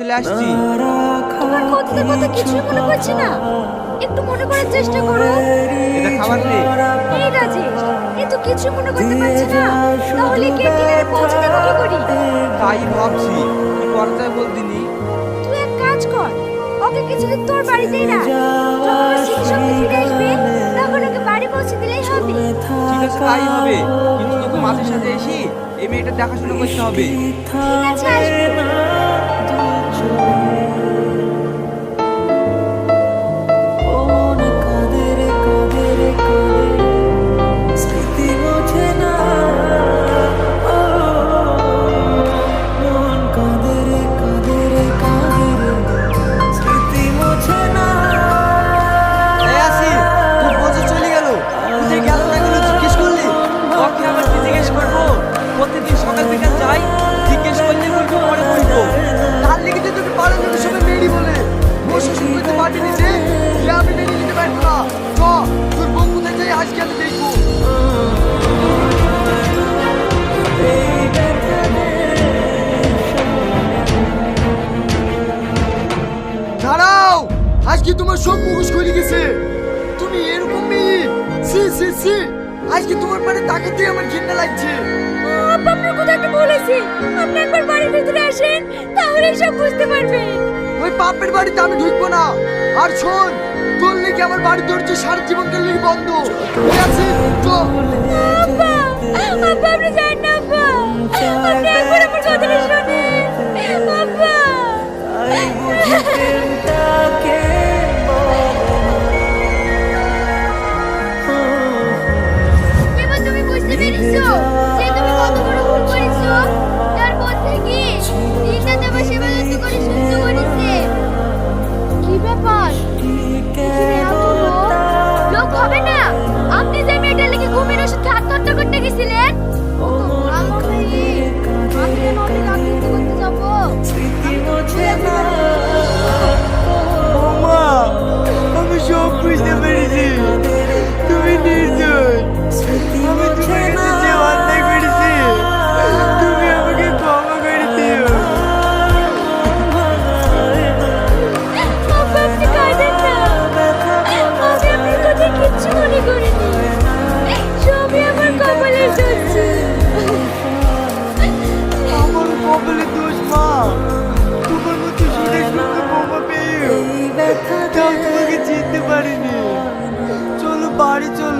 চলে আসছি। তোমার কথাতে কথা কিছুই মনে পড়ছে না। একটু মনে করার চেষ্টা করো। এটা খাবার নে এই রাজেশ এ তো কিছু মনে করতে পারছে না। তাহলে ক্যান্টিনে পৌঁছে দেবো কি করি? তাই ভাবছি কি বলদিনি তুই এক কাজ কর ওকে কিছুদিন তোর বাড়িতেই রাখ। যখন ফিরে আসবে তখন ওকে বাড়ি পৌঁছে দিলেই হবে। ঠিক আছে তাই হবে। কিন্তু তোকে মাঝে সাথে এসে এই মেয়েটা দেখাশোনা করতে হবে। ঠিক আছে আসব। তোমার সব মুখোশ খুলে গেছে। তুমি এরকম মেয়ে? সি সি সি আজকে তোমার মানে তাকাতে আমার ঘৃণা লাগছে। আব্বা আপনার কোথাও একটা আপনি একবার বাড়ির ভিতরে আসেন তাহলে সব বুঝতে পারবেন ওই বাপের বাড়িতে আমি ঢুকবো না। আর শোন তোর লেগে আমার বাড়ির দরজা সারা জীবনকার লেগে বন্ধ? ঠিক আছে আব্বা আপনি যান না আব্বা। Ball. পারিনি। চলো বাড়ি চলো